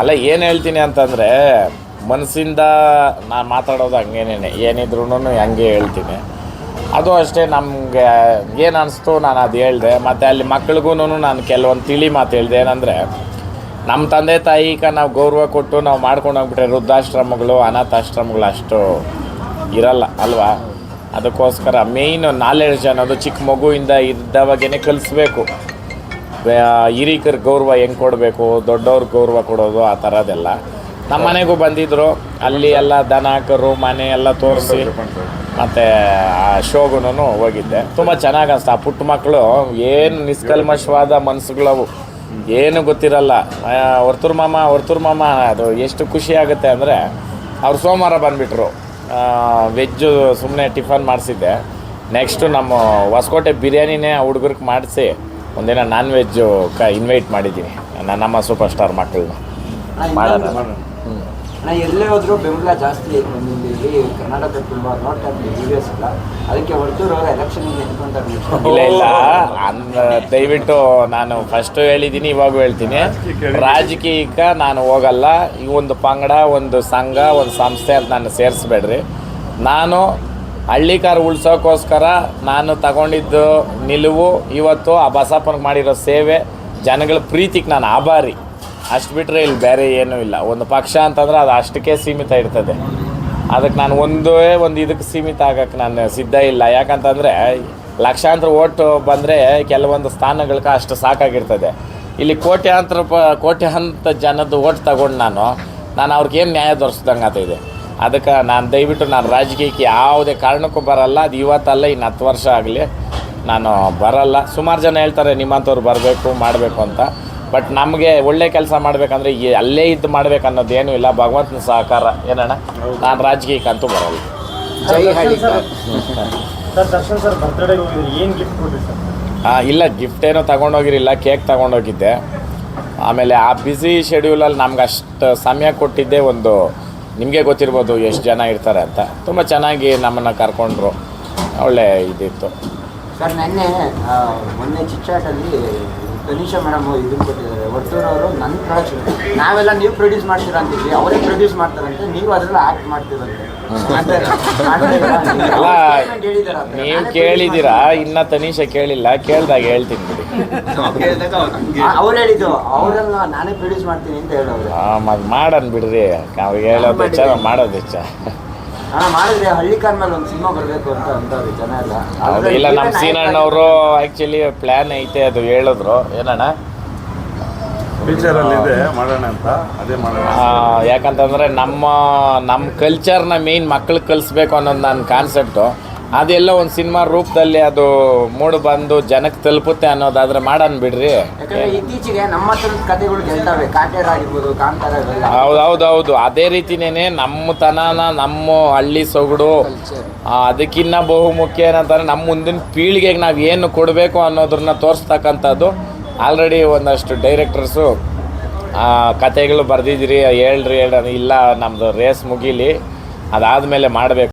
ಅಲ್ಲ, ಏನು ಹೇಳ್ತೀನಿ ಅಂತಂದರೆ, ಮನಸ್ಸಿಂದ ನಾನು ಮಾತಾಡೋದು ಹಂಗೇನೇ ಏನಿದ್ರು ಹಂಗೆ ಹೇಳ್ತೀನಿ. ಅದು ಅಷ್ಟೇ, ನಮಗೆ ಏನು ಅನಿಸ್ತು ನಾನು ಅದು ಹೇಳಿದೆ. ಮತ್ತು ಅಲ್ಲಿ ಮಕ್ಳಿಗೂ ನಾನು ಕೆಲವೊಂದು ತಿಳಿ ಮಾತು ಹೇಳಿದೆ. ಏನಂದರೆ ನಮ್ಮ ತಂದೆ ತಾಯಿಗೆ ನಾವು ಗೌರವ ಕೊಟ್ಟು ನಾವು ಮಾಡ್ಕೊಂಡು ಹೋಗ್ಬಿಟ್ರೆ ವೃದ್ಧಾಶ್ರಮಗಳು, ಅನಾಥಾಶ್ರಮಗಳು ಅಷ್ಟು ಇರಲ್ಲ, ಅಲ್ವಾ? ಅದಕ್ಕೋಸ್ಕರ ಮೇಯ್ನು ನಾಲೆಡ್ಜ್ ಅನ್ನೋದು ಚಿಕ್ಕ ಮಗುವಿಂದ ಇದ್ದವಾಗೇ ಕಲಿಸ್ಬೇಕು. ಹಿರೀಕರ ಗೌರವ ಹೆಂಗೆ ಕೊಡಬೇಕು, ದೊಡ್ಡವ್ರ ಗೌರವ ಕೊಡೋದು ಆ ಥರದ್ದೆಲ್ಲ ನಮ್ಮ ಮನೆಗೂ ಬಂದಿದ್ದರು ಅಲ್ಲಿ ಎಲ್ಲ ದನ, ಕರು, ಮನೆ ಎಲ್ಲ ತೋರಿಸಿ ಮತ್ತು ಆ ಶೋಗುನು ಹೋಗಿದ್ದೆ. ತುಂಬ ಚೆನ್ನಾಗಿ ಅನಿಸ್ತು. ಆ ಪುಟ್ಟ ಮಕ್ಕಳು ಏನು ನಿಷ್ಕಲ್ಮಶವಾದ ಮನಸ್ಸುಗಳವು ಏನು ಗೊತ್ತಿರಲ್ಲ. ವರ್ತೂರ್ ಮಾಮ ವರ್ತೂರ್ ಮಾಮ, ಅದು ಎಷ್ಟು ಖುಷಿ ಆಗುತ್ತೆ ಅಂದರೆ ಅವ್ರು ಸೋಮವಾರ ಬಂದುಬಿಟ್ರು. ವೆಜ್ಜು ಸುಮ್ಮನೆ ಟಿಫನ್ ಮಾಡಿಸಿದ್ದೆ. ನೆಕ್ಸ್ಟು ನಮ್ಮ ಹೊಸಕೋಟೆ ಬಿರಿಯಾನಿನೇ ಹುಡುಗರಿಗೆ ಮಾಡಿಸಿ ಒಂದಿನ ನಾನ್ ವೆಜ್ಜು ಕ ಇನ್ವೈಟ್ ಮಾಡಿದ್ದೀನಿ. ನನ್ನ ನಮ್ಮ ಸೂಪರ್ ಸ್ಟಾರ್ ಮಕ್ಕಳನ್ನ ಮಾಡೋಣ. ನಾ ಎಲ್ಲೇ ಹೋದ್ರು ಬೆಂಬಲ ಜಾಸ್ತಿ ಐತೆ ಇಲ್ಲಿ ಕರ್ನಾಟಕ ತುಂಬ ನೋಡ್ತಾ ಇರ್ತೀವಿ ವಿಡಿಯೋಸ್ ಎಲ್ಲ. ಅದಕ್ಕೆ ಹೊರತೂರು ಅವರು ಎಲೆಕ್ಷನ್ ನಿಂತ್ಕೊಂತಾರೆ ಇಲ್ಲ ಇಲ್ಲ. ಅನ್ ದಯವಿಟ್ಟು ನಾನು ಫಸ್ಟು ಹೇಳಿದ್ದೀನಿ ಇವಾಗ ಹೇಳ್ತೀನಿ. ರಾಜಕೀಯಕ್ಕೆ ನಾನು ಹೋಗಲ್ಲ. ಈ ಒಂದು ಪಂಗಡ ಒಂದು ಸಂಘ ಒಂದು ಸಂಸ್ಥೆ ಅಂತ ನಾನು ಸೇರಿಸ್ಬೇಡ್ರಿ. ನಾನು ಹಳ್ಳಿಕಾರ ಉಳ್ಸೋಕ್ಕೋಸ್ಕರ ನಾನು ತಗೊಂಡಿದ್ದು ನಿಲುವು, ಇವತ್ತು ಆ ಬಸಪ್ಪನಿಗೆ ಮಾಡಿರೋ ಸೇವೆ, ಜನಗಳ ಪ್ರೀತಿಗೆ ನಾನು ಆಭಾರಿ. ಅಷ್ಟು ಬಿಟ್ಟರೆ ಇಲ್ಲಿ ಬೇರೆ ಏನೂ ಇಲ್ಲ. ಒಂದು ಪಕ್ಷ ಅಂತಂದ್ರೆ ಅದು ಅಷ್ಟಕ್ಕೆ ಸೀಮಿತ ಇರ್ತದೆ. ಅದಕ್ಕೆ ನಾನು ಒಂದೇ ಒಂದು ಇದಕ್ಕೆ ಸೀಮಿತ ಆಗೋಕ್ಕೆ ನಾನು ಸಿದ್ಧ ಇಲ್ಲ. ಯಾಕಂತಂದರೆ ಲಕ್ಷಾಂತರ ಓಟು ಬಂದರೆ ಕೆಲವೊಂದು ಸ್ಥಾನಗಳಿಗೆ ಅಷ್ಟು ಸಾಕಾಗಿರ್ತದೆ. ಇಲ್ಲಿ ಕೋಟ್ಯಾಂತರ ಪ ಕೋಟ್ಯಾಂತರ ಜನದ ಓಟ್ ತಗೊಂಡು ನಾನು ನಾನು ಅವ್ರಿಗೇನು ನ್ಯಾಯ ದೊರೆಸ್ದಂಗೆ ಆಗ್ತಾಯಿದೆ ಅದಕ್ಕೆ ನಾನು ದಯವಿಟ್ಟು ನಾನು ರಾಜಕೀಯಕ್ಕೆ ಯಾವುದೇ ಕಾರಣಕ್ಕೂ ಬರಲ್ಲ. ಅದು ಇವತ್ತಲ್ಲ ಇನ್ನು ಹತ್ತು ವರ್ಷ ಆಗಲಿ. ನಾನು ಬರಲ್ಲ. ಸುಮಾರು ಜನ ಹೇಳ್ತಾರೆ ನಿಮ್ಮಂಥವ್ರು ಬರಬೇಕು ಮಾಡಬೇಕು ಅಂತ. ಬಟ್ ನಮಗೆ ಒಳ್ಳೆ ಕೆಲಸ ಮಾಡಬೇಕಂದ್ರೆ ಈ ಅಲ್ಲೇ ಇದ್ದು ಮಾಡ್ಬೇಕು ಅನ್ನೋದೇನು ಇಲ್ಲ. ಭಗವಂತನ ಸಹಕಾರ. ಏನಣ್ಣ? ನಾನು ರಾಜಕೀಯಕ್ಕಂತೂ ಬರಲ್ಲ. ಜೈ ಹಳ್ಳಿ ಸರ್. ದರ್ಶನ್ ಸರ್ ಬರ್ತ್ಡೇಗೆ ಹೋಗಿದ್ರಿ. ಏನು ಗಿಫ್ಟ್ ಕೊಟ್ರಿ ಸರ್? ಆ, ಇಲ್ಲ ಗಿಫ್ಟ್ ಏನೋ ತಗೊಂಡೋಗಿರಿಲ್ಲ ಕೇಕ್ ತಗೊಂಡೋಗಿದ್ದೆ. ಆಮೇಲೆ ಆ ಬ್ಯುಸಿ ಶೆಡ್ಯೂಲಲ್ಲಿ ನಮ್ಗೆ ಅಷ್ಟು ಸಮಯ ಕೊಟ್ಟಿದ್ದೆ ಒಂದು ನಿಮಗೆ ಗೊತ್ತಿರ್ಬೋದು ಎಷ್ಟು ಜನ ಇರ್ತಾರೆ ಅಂತ. ತುಂಬ ಚೆನ್ನಾಗಿ ನಮ್ಮನ್ನು ಕರ್ಕೊಂಡ್ರು. ಒಳ್ಳೆ ಇದಿತ್ತು. ಸರ್, ನೆನ್ನೆ ಮೊನ್ನೆ ಚಿಟ್ಚಾಟಲ್ಲಿ ತನಿಷಾ ಮೇಡಮ್ ಇದನ್ನು ಕೊಟ್ಟಿದ್ದಾರೆ. ಅವರು ನನ್ನ ಪ್ರೊಡಕ್ಷನ್ ನಾವೆಲ್ಲ ನೀವು ಪ್ರೊಡ್ಯೂಸ್ ಮಾಡ್ತೀರಾ ಅಂತಿದ್ವಿ. ಅವರೇ ಪ್ರೊಡ್ಯೂಸ್ ಮಾಡ್ತಾರಂತೆ. ನೀವು ಅದರಲ್ಲಿ ಆಕ್ಟ್ ಮಾಡ್ತೀರಂತೆ. ನೀವ್ ನೀವು ಕೇಳಿದ್ದೀರಾ ಇನ್ನ ತನೀಶ ಕೇಳಿಲ್ಲ. ಕೇಳ್ದಾಗ ಹೇಳ್ತೀನಿ ಬಿಡಿ. ಅವ್ರು ಹೇಳಿದ್ದು ಅವರೆಲ್ಲ ನಾನೇ ಪ್ರೊಡ್ಯೂಸ್ ಮಾಡ್ತೀನಿ ಅಂತ ಹೇಳೋರು ಮತ್ತು ಮಾಡನ್ ಬಿಡ್ರಿ. ಅವ್ರಿಗೆ ಹೇಳೋದು ಹೆಚ್ಚ ಮಾಡೋದು ಹೆಚ್ಚ ಹಾ ಮಾಡಿದ್ರೆ ಹಳ್ಳಿಕಾರ್ ಮೇಲೆ ಒಂದು ಸಿನಿಮಾ ಬರಬೇಕು ಅಂತ ಅಂತಾರೆ ಜನ ಎಲ್ಲ. ಇಲ್ಲ ನಮ್ಮ ಸೀನಣ್ಣವರು ಆ್ಯಕ್ಚುಲಿ ಪ್ಲ್ಯಾನ್ ಐತೆ ಅದು ಹೇಳಿದ್ರು. ಏನಣ್ಣ? ಫ್ಯೂಚರಲ್ಲಿ ಇದೆ ಮಾಡೋಣ ಅಂತ ಅದೇ ಮಾಡೋಣ ಆ, ಯಾಕಂತಂದರೆ ನಮ್ಮ ನಮ್ಮ ಕಲ್ಚರ್ನ ಮೇಯ್ನ್ ಮಕ್ಳಿಗೆ ಕಲಿಸ್ಬೇಕು ಅನ್ನೋದು ನನ್ನ ಕಾನ್ಸೆಪ್ಟು ಅದೆಲ್ಲ ಒಂದು ಸಿನಿಮಾ ರೂಪದಲ್ಲಿ ಅದು ಮೂಡು ಬಂದು ಜನಕ್ಕೆ ತಲುಪುತ್ತೆ ಅನ್ನೋದಾದ್ರೆ ಮಾಡೋಣ ಬಿಡ್ರಿ. ಯಾಕಂದ್ರೆ ಇತ್ತೀಚೆಗೆ ನಮ್ಮ ಕಥೆಗಳು ಗೆಲ್ತವೆ. ಕಾಟೇರ ಆಗಿರ್ಬೋದು ಕಾಂತಾರ ಹೌದು ಹೌದು ಹೌದು. ಅದೇ ರೀತಿನೇ ನಮ್ಮ ತನನ ನಮ್ಮ ಹಳ್ಳಿ ಸೊಗಡು ಆ, ಅದಕ್ಕಿನ್ನ ಬಹುಮುಖ್ಯ ಏನಂತಾರೆ ನಮ್ಮ ಮುಂದಿನ ಪೀಳಿಗೆಗೆ ನಾವು ಏನು ಕೊಡಬೇಕು ಅನ್ನೋದನ್ನ ತೋರಿಸ್ತಕ್ಕಂಥದ್ದು ಆಲ್ರೆಡಿ ಒಂದಷ್ಟು ಡೈರೆಕ್ಟರ್ಸು ಕತೆಗಳು ಬರೆದಿದ್ದೀರಿ ಹೇಳ್ರಿ ಹೇಳ್ರಿ ಇಲ್ಲ ನಮ್ಮದು ರೇಸ್ ಮುಗೀಲಿ ಅದಾದಮೇಲೆ ಮಾಡಬೇಕು.